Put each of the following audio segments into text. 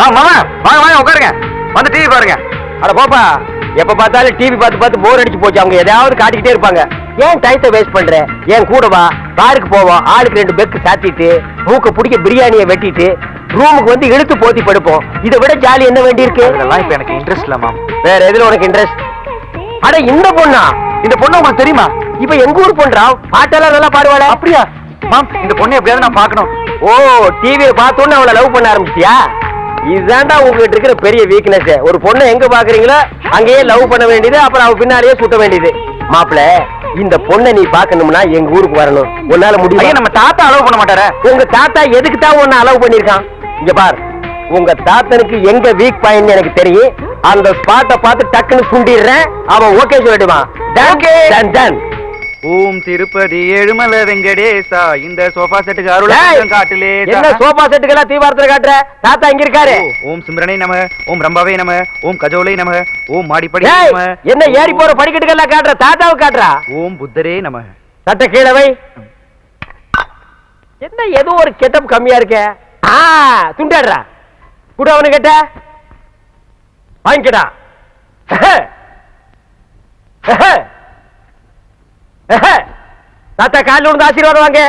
ஆ மாமா வாங்க வாங்க உட்காருங்க. வந்து டிவி பாருங்க. அட போப்பா எப்ப பார்த்தாலும் டிவி பார்த்து பார்த்து போர் அடிச்சு போச்சு. அவங்க எதையாவது காட்டிக்கிட்டே இருப்பாங்க. ஏன் டயத்தை வேஸ்ட் பண்ற? ஏன் கூட வா? காருக்கு போவோம். ஆளுக்கு ரெண்டு பெக்கு சாத்திட்டு மூக்க பிடிக்க பிரியாணியை வெட்டிட்டு ரூமுக்கு வந்து இழுத்து போத்தி படுப்போம். இதை விட ஜாலி என்ன வேண்டி இருக்கு? இதெல்லாம் இப்ப எனக்கு இன்ட்ரெஸ்ட் இல்ல மாம் வேற எதுல உனக்கு இன்ட்ரெஸ்ட் அட இந்த பொண்ணா? இந்த பொண்ணு உங்களுக்கு தெரியுமா? இப்ப எங்க ஊர் பொண்ணா பாட்டெல்லாம் நல்லா பாடுவாளே? அப்படியா? மாம் இந்த பொண்ணை எப்படியாவது நான் பார்க்கணும். ஓ டிவியை பார்த்தோன்னு அவளை லவ் பண்ண ஆரம்பிச்சிட்டியா? இதுதான்டா உங்ககிட்ட இருக்கிற பெரிய வீக்னஸ் ஒரு பொண்ணை எங்க பாக்குறீங்களோ அங்கேயே லவ் பண்ண வேண்டியது அப்புறம் அவ பின்னாலேயே சுத்த வேண்டியது. மாப்பிள இந்த பொண்ணை நீ பார்க்கணும்னா எங்க ஊருக்கு வரணும். உன்னால முடியும்? நம்ம தாத்தா அலோவ் பண்ண மாட்டாரே? உங்க தாத்தா எதுக்கு தான் உன்னை அலோவ் பண்ணிருக்கான் இங்க பார் உங்க தாத்தனுக்கு எங்க வீக் பாயிண்ட் எனக்கு தெரியும். அந்த ஸ்பாட்டை பார்த்து டக்குன்னு சுண்டிடுறேன். அவன் ஓகே சொல்லிடுவான் ஓம் திருப்பதி ஏழுமல வெங்கடேசா. இந்த சோஃபா செட்டுக்கு அருள் காட்டிலே என்ன சோபா செட்டுக்கெல்லாம் தீவாரத்துல காட்டுற? தாத்தா இங்க இருக்காரு. ஓம் சிம்ரனை நம ஓம் ரம்பாவே நம ஓம் கஜோலை நம ஓம் மாடிப்படி நம. என்ன ஏறி போற படிக்கட்டுக்கெல்லாம் காட்டுற? தாத்தாவுக்கு காட்டுறா? ஓம் புத்தரே நம. சட்ட கீழே வை. என்ன ஏதோ ஒரு கெட்டப் கம்மியா இருக்க? ஆ துண்டாடுறா. கூட அவனு கேட்ட வாங்கிக்கடா தாத்தா காலில் விழுந்து ஆசீர்வாதம் வாங்க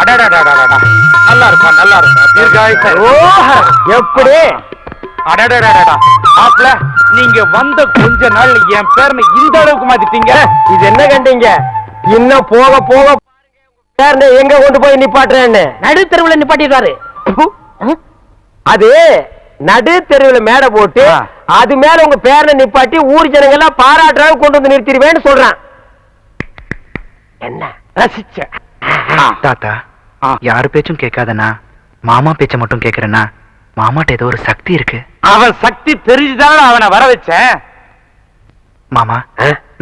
அடடடடடடா. நல்லா இருப்பா நல்லா இருப்பா தீர்காயுசா ஓஹ, எப்படி அடடடடடா மாப்ள நீங்க வந்த கொஞ்ச நாள் என் பேர்ல இந்த அளவுக்கு மாத்திட்டீங்க இது என்ன கண்டீங்க இன்னும் போக போக பேரனை எங்க கொண்டு போய் நிப்பாட்டுறேன்னு நடு தெருவுல நிப்பாட்டிடுவாரு அது நடு தெருவுல மேடை போட்டு அது மேல உங்க பேரனை நிப்பாட்டி ஊர் ஜனங்க எல்லாம் பாராட்டுறாங்க கொண்டு வந்து நிறுத்திடுவேன்னு சொல்றான். என்ன? ரசிச்ச. தாத்தா யாரு பேச்சும் கேட்காதண்ணா. மாமா பேச்ச மட்டும் கேக்குறேன்னா மாமாட்ட ஏதோ ஒரு சக்தி இருக்கு. அவன் சக்தி தெரிஞ்சுதானே அவனை வர வச்சேன். மாமா?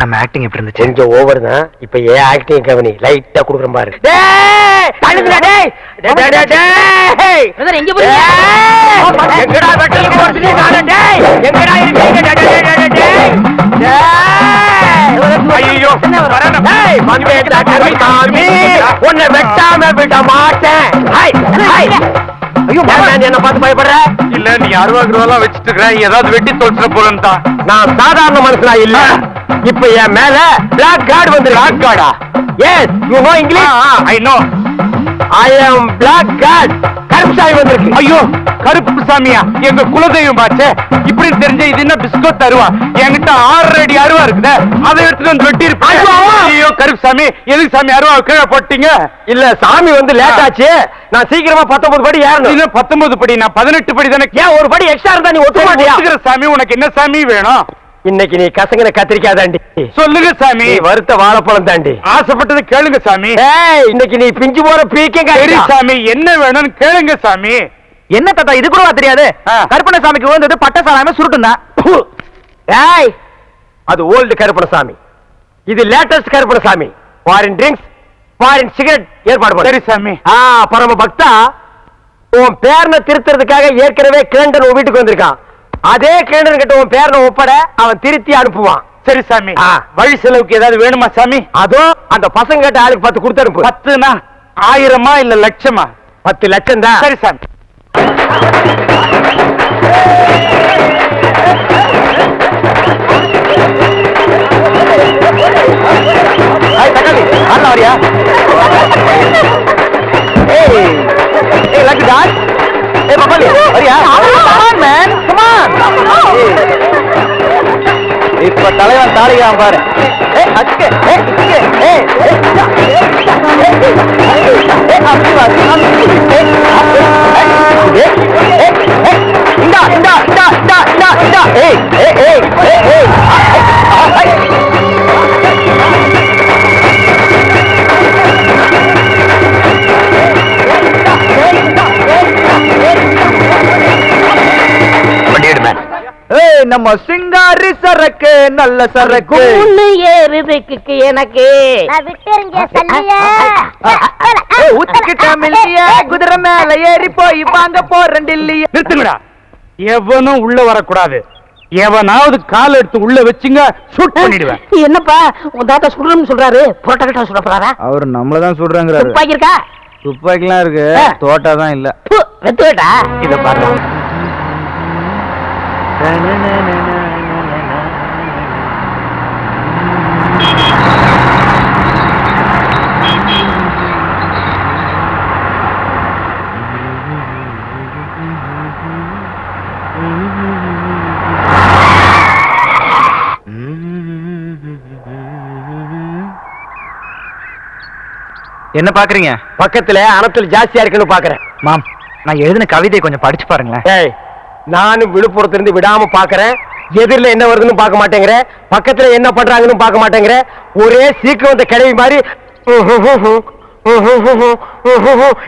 நம்ம ஆக்டிங் எப்படி இருந்துச்சு? கொஞ்சம் ஓவர் தான் இப்ப ஏன் ஆக்டிங் கவனி லைட்டா குடுக்குறேன் பாரு டேய்! தள்ளுதுடா, டேய். டேய், டேய், டேய், டேய். பிரதர், எங்க போறீங்க? எங்கடா வெட்டல் போறது நானே, டேய். எங்கடா இருக்கீங்க? டேய், டேய், டேய், டேய், டேய். ஐயோ. டேய், வந்தேன்டா, கருமசாமி. உன்னை வெட்டாம விட மாட்டேன் ஹாய், ஹாய். ஐயோ நீ என்ன பார்த்து பயப்படுற இல்ல நீ அறுபது ரூபா வச்சிட்டு இருக்கிற ஏதாவது வெட்டி தொலைச்சிட போறேன்னு தான் நான் சாதாரண மனுஷனா இல்ல இப்ப என் மேல பிளாக் கார்டு வந்து black கார்டா yes you know English I know I am black card வந்திருக்கு. ஐயோ கருப்பு சாமியா எங்க குலதெய்வம் பாச்சே. இப்படி தெரிஞ்ச இது என்ன பிஸ்கோட் தருவா? என்கிட்ட ஆறு அடி அருவா இருக்குதே. அதை எடுத்துட்டு வந்து வெட்டி ஐயோ! கருப்பு சாமி எதுக்கு சாமி அருவா கீழே போட்டீங்க? இல்ல சாமி வந்து லேட் ஆச்சு. நான் சீக்கிரமா பத்தொன்பது படி ஏறணும். பத்தொன்பது படி நான் பதினெட்டு படி தானே ஏன் ஒரு படி எக்ஸ்ட்ரா இருந்தா நீ ஒத்துக்க மாட்டியா? சாமி உனக்கு என்ன சாமி வேணும்? இன்னைக்கு நீ கசங்கின கத்திரிக்காய் தாண்டி. சொல்லுங்க சாமி. நீ வறுத்த வாழைப்பழம் தாண்டி. ஆசைப்பட்டது கேளுங்க சாமி. ஏய் இன்னைக்கு நீ பிஞ்சு போற பீக்கங்க சரி சாமி என்ன வேணும்னு கேளுங்க சாமி. என்ன தாத்தா இது கூட தெரியாது. கருப்பண சாமிக்கு வந்தது பட்ட சாலாம சுருட்டும் தான் அது ஓல்டு கருப்பணசாமி இது latest Karuppanasamy foreign drinks foreign cigarette ஏற்பாடு சரி சாமி. ஆ பரம பக்தா உன் பேரனை திருத்துறதுக்காக ஏற்கனவே கிளண்டன் உன் வீட்டுக்கு வந்திருக்கான். அதே கிளண்டன் கிட்ட உன் பேரனை ஒப்பட அவன் திருத்தி அனுப்புவான். சரி சாமி. வழி செலவுக்கு ஏதாவது வேணுமா சாமி? அதோ அந்த பசங்க கிட்ட ஆளுக்கு பத்து கொடுத்து அனுப்பு. பத்துனா ஆயிரமா இல்ல லட்சமா? பத்து லட்சம் தான் சரி சாமி. இப்ப தலைவன் தாளிகான் பாரு அப்படி நம்ம சிங்காரி சரக்கு நல்ல சரக்கு ஏறுதுக்கு எனக்கு குதிரை மேல ஏறி போய் வாங்க போறேன் நிறுத்துங்கடா எவனும் உள்ள வரக்கூடாது எவனாவது கால் எடுத்து உள்ள வச்சுங்க ஷூட் பண்ணிடுவேன் என்னப்பா உன் தாத்தா சுடுறோம்னு சொல்றாரு புரோட்டா கிட்ட சுட போறாரா அவர் நம்மளதான் சொல்றாங்கிறாரு துப்பாக்கி இருக்கா துப்பாக்கிலாம் இருக்கு. தோட்டா தான் இல்ல ப்பு, வெத்து வேட்டா இத பாரு என்ன பாக்குறீங்க பக்கத்துல அனத்தில் ஜாஸ்தியா இருக்குன்னு பாக்குறேன் மாம் நான் எழுதின கவிதையை கொஞ்சம் படிச்சு பாருங்களேன். ஏய் நானும் விழுப்புரத்துல இருந்து விடாம பாக்குறேன் எதிரில் என்ன வருதுன்னு பார்க்க மாட்டேங்கிற பக்கத்துல என்ன பண்றாங்கன்னு பார்க்க மாட்டேங்கிற ஒரே சீக்கிரம் வந்த கிளவி மாதிரி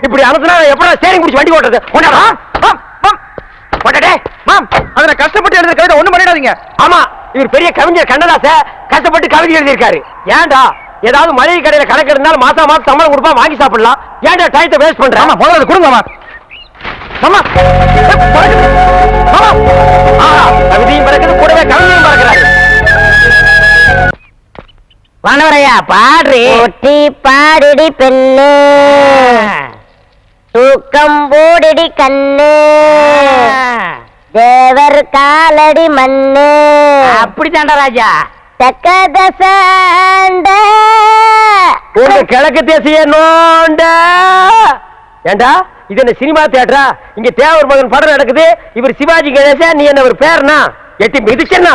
இப்படி அனுப்புனா எப்படா ஸ்டேரிங் பிடிச்சி வண்டி ஓட்டுறது கொண்டாடா கொண்டாடே கஷ்டப்பட்டு எழுதுற கவிதை ஒண்ணும் பண்ணிடாதீங்க ஆமா இவர் பெரிய கவிஞர் கண்ணதாச கஷ்டப்பட்டு கவிதை எழுதியிருக்காரு ஏன்டா ஏதாவது மளிகை கடையில கணக்கு இருந்தாலும் மாசம் மாசம் சம்பளம் கொடுப்பா வாங்கி சாப்பிடலாம் ஏன்டா டயத்தை வேஸ்ட் பண்றேன் ஆமா முதல்ல கொடுங்க மாம் கவிதையும் பறக்குது கூடவே கவிதையும் பறக்கிறாரு. வானவரையா பாடுறி ஒட்டி பாடிடி பெண்ணு. தூக்கம் போடிடி கண்ணு. தேவர் காலடி மண்ணு. அப்படித்தாண்டா ராஜா. தக்க தசாண்ட உங்க கிழக்கு தேசிய நோண்ட. ஏண்டா? இது என்ன சினிமா தியேட்டரா? இங்க தேவர் மகன் படம் நடக்குது. இவர் சிவாஜி கணேசன் நீ என்ன ஒரு பேர்னா? எட்டி மிதிச்சனா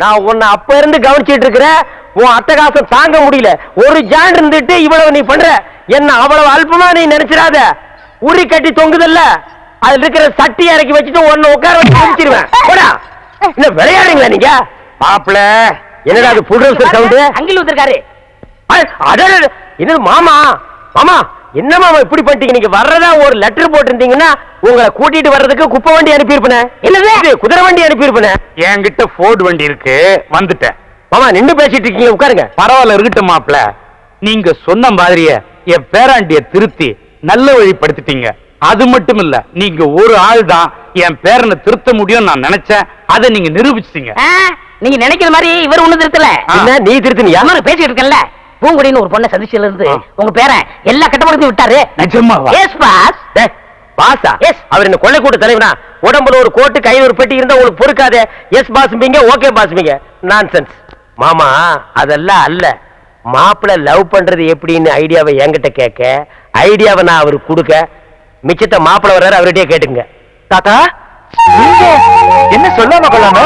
நான் உன்னை அப்ப இருந்து கவனிச்சிட்டு இருக்கிறேன். உன் அட்டகாசம் தாங்க முடியல. ஒரு ஜான் இருந்துட்டு இவ்வளவு நீ பண்ற. என்ன அவ்வளவு அல்பமா நீ நினைச்சிடாத? உரி கட்டி தொங்குதல்ல. அதுல இருக்கிற சட்டி இறக்கி வச்சுட்டு உன்னை உட்கார வச்சு முடிச்சிருவேன் போடா. என்ன விளையாடுறீங்களா நீங்க? மாப்பிள என்னடா அது புடுற சவுண்டு? அங்கில் ஊத்திருக்காரு அடடட, என்னது மாமா? மாமா என்ன மாமா இப்படி பண்ணிட்டீங்க? நீங்க வர்றதா ஒரு லெட்டர் போட்டிருந்தீங்கன்னா உங்களை கூட்டிட்டு வர்றதுக்கு குப்பை வண்டி அனுப்பியிருப்பேன். என்னது? குதிரை வண்டி அனுப்பியிருப்பேன். என்கிட்ட ஃபோர்டு வண்டி இருக்கு. வந்துட்டேன். மாமா நின்னு பேசிட்டு இருக்கீங்க உட்காருங்க. பரவாயில்ல இருக்கட்டும் மாப்ள நீங்க சொன்ன மாதிரியே என் பேராண்டிய திருத்தி நல்ல வழிப்படுத்திட்டீங்க. அது மட்டும் இல்ல நீங்க ஒரு ஆள் தான் என் பேரனை திருத்த முடியும் நான் நினைச்சேன். அதை நீங்க நிரூபிச்சிட்டீங்க. நீங்க நினைக்கிற மாதிரி இவர் ஒண்ணு திருத்தல. நீ திருத்தினியா? பேசிட்டு இருக்கேன்ல. பூங்குடின்னு ஒரு பொண்ணை சந்திச்சதுல இருந்து. உங்க பேரன் எல்லா கட்டப்படுத்தி விட்டாரு. நிஜமாவா எஸ் பாஸ் டேய், பாஸா Yes. அவர் என்ன கொள்ளை கூட்ட தலைவனா? உடம்புல ஒரு கோட்டு கையில ஒரு பெட்டி இருந்தா உங்களுக்கு பொறுக்காதே. எஸ் பாஸ்பீங்க ஓகே பாஸ்பீங்க நான்சென்ஸ் மாமா அதெல்லாம் அல்ல. மாப்பிள்ள லவ் பண்றது எப்படின்னு ஐடியாவை என்கிட்ட கேட்க ஐடியாவை நான் அவருக்கு கொடுக்க மிச்சத்தை மாப்பிள்ள வர்றாரு அவர்கிட்டயே கேட்டுங்க தாத்தா என்ன சொல்லாம கொள்ளாம?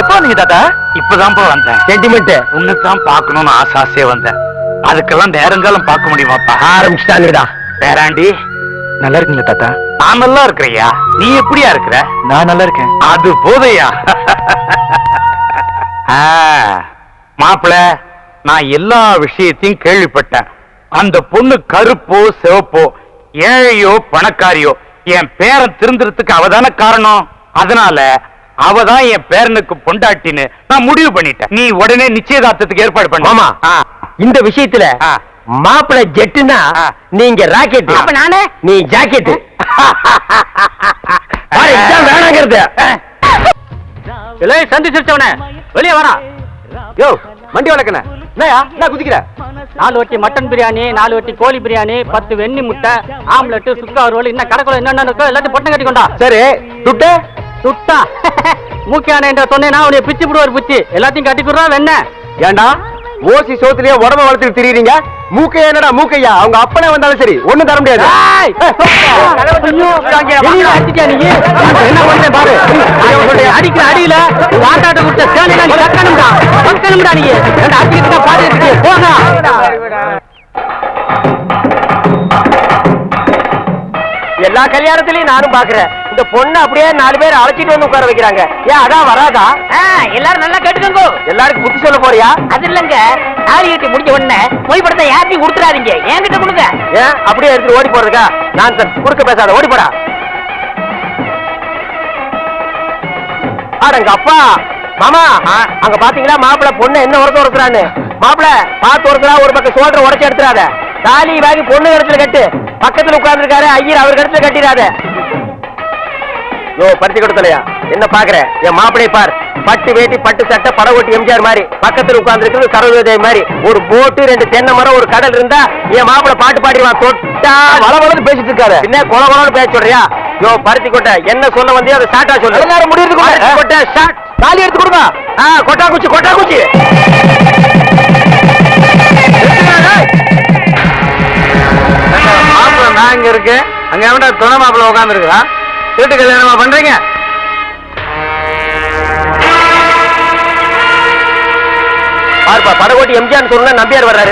எப்போ தாத்தா? இப்பதான்ப்பா வந்தேன். சென்டிமெண்ட் உன்னைத்தான் பார்க்கணும்னு ஆசை ஆசையா வந்தேன். அதுக்கெல்லாம் நேரங்காலம் பார்க்க முடியுமாப்பா ஆரம்பிச்சிட்டாங்கடா. பேராண்டி நல்லா இருக்கீங்களா தாத்தா? நான் நல்லா இருக்கிறையா நீ எப்படியா இருக்கிற? நான் நல்லா இருக்கேன். அது போதையா? மாப்பிள நான் எல்லா விஷயத்தையும் கேள்விப்பட்டேன். அந்த பொண்ணு கருப்போ சிவப்போ ஏழையோ பணக்காரியோ என் பேரன் திருந்துறதுக்கு அவதானே காரணம். அதனால அவதான் என் பேரனுக்கு பொண்டாட்டின்னு நான் முடிவு பண்ணிட்டேன். நீ உடனே நிச்சயதார்த்தத்துக்கு ஏற்பாடு பண்ண. இந்த விஷயத்துல ஆ. மாப்பிள்ள ஜெட்டுனா. நீங்க ராக்கெட் அப்ப நானு? நீ ஜாக்கெட் வேணாங்கிறது. எல்லாம் சந்தி சிரிச்சவனே. வெளியே வரா யோ வண்டி வளர்க்கண. என்னயா என்ன குதிக்கிற? நாலு வட்டி மட்டன் பிரியாணி நாலு வட்டி கோழி பிரியாணி பத்து வெண்ணி முட்டை ஆம்லெட் சுக்கா ரோல் இன்னும் கடைக்குள்ள என்னென்ன இருக்கோ எல்லாத்தையும் பொட்டை கட்டி கொண்டா. சரி துட்டு? சுட்டா மூக்கியான என்ற சொன்னேன்னா உன்னை பிச்சு போடுவார் பிச்சு. எல்லாத்தையும் கட்டி கொடுறா வெண்ண ஏண்டா? ஓசி சோத்துலயே உடம்ப வளர்த்துட்டு திரியுறீங்க? மூக்கையா என்னடா மூக்கையா? அவங்க அப்பனே வந்தாலும் சரி ஒண்ணும் தர முடியாது. என்ன பண்றேன் பாரு. அடிக்கிற அடியில உங்க ஆட்டாட்ட கொடுத்த சேனையில நீ. கக்கணும்டா கக்கணும்டா நீ அடிக்கிட்டு இருக்கு போங்க எல்லா கல்யாணத்திலயும் நானும் பாக்குறேன். இந்த பொண்ணு அப்படியே நாலு பேர் அழைச்சிட்டு வந்து உட்கார வைக்கிறாங்க. ஏன் அதான் வராதா? எல்லாரும் நல்லா கேட்டுக்கோங்க. எல்லாருக்கும் புத்தி சொல்ல போறியா? அது இல்லங்க. கட்டி முடிஞ்ச உடனே மொய் படத்தை யார்ட்டையும் கொடுத்துறாதீங்க என்கிட்ட கொடுங்க. ஏன் அப்படியே எடுத்து ஓடி போறதுக்கா? நான் குறுக்க பேசாத ஓடி போடா. அடங்க அப்பா. மாமா அங்க பாத்தீங்களா மாப்பிள பொண்ணு என்ன உரத்து உரத்துறான்னு? மாப்பிள பார்த்து உரத்துறா ஒரு பக்கம் சோல்டர் உடச்சு எடுத்துறாத. தாலி வாங்கி பொண்ணு இடத்துல கட்டு. பக்கத்துல உட்கார்ந்து இருக்காரு ஐயர் அவர் இடத்துல கட்டிடாத. யோ பருத்தி கொடுத்தலையா என்ன பாக்குற? என் மாப்பிளை பார். பட்டு வேட்டி பட்டு சட்டை படகோட்டி எம்ஜிஆர் மாதிரி. பக்கத்துல உட்கார்ந்து இருக்கிறது சரோஜதேவி மாதிரி. ஒரு போட்டு ரெண்டு தென்னை மரம் ஒரு கடல் இருந்தா என் மாப்பிள பாட்டு பாடிடுவான். தொட்டா வள வளர்ந்து பேசிட்டு இருக்காரு. என்ன கொல கொலன்னு பேச சொல்றியா? யோ பருத்தி கொட்டை. என்ன சொல்ல வந்தியோ அதை ஷார்ட்டா சொல்லு. எல்லாரும் முடியுது கொட்டை ஷார்ட் தாலி எடுத்து கொடுங்க கொட்டா குச்சி கொட்டா குச்சி சொன்ன மாப்பிள்ள உட்கார்ந்து இருக்கா வீட்டு கல்யாணமா பண்றீங்க? பாருப்பா படகோட்டி எம்ஜிஆர் சொன்னா நம்பியார் வர்றாரு.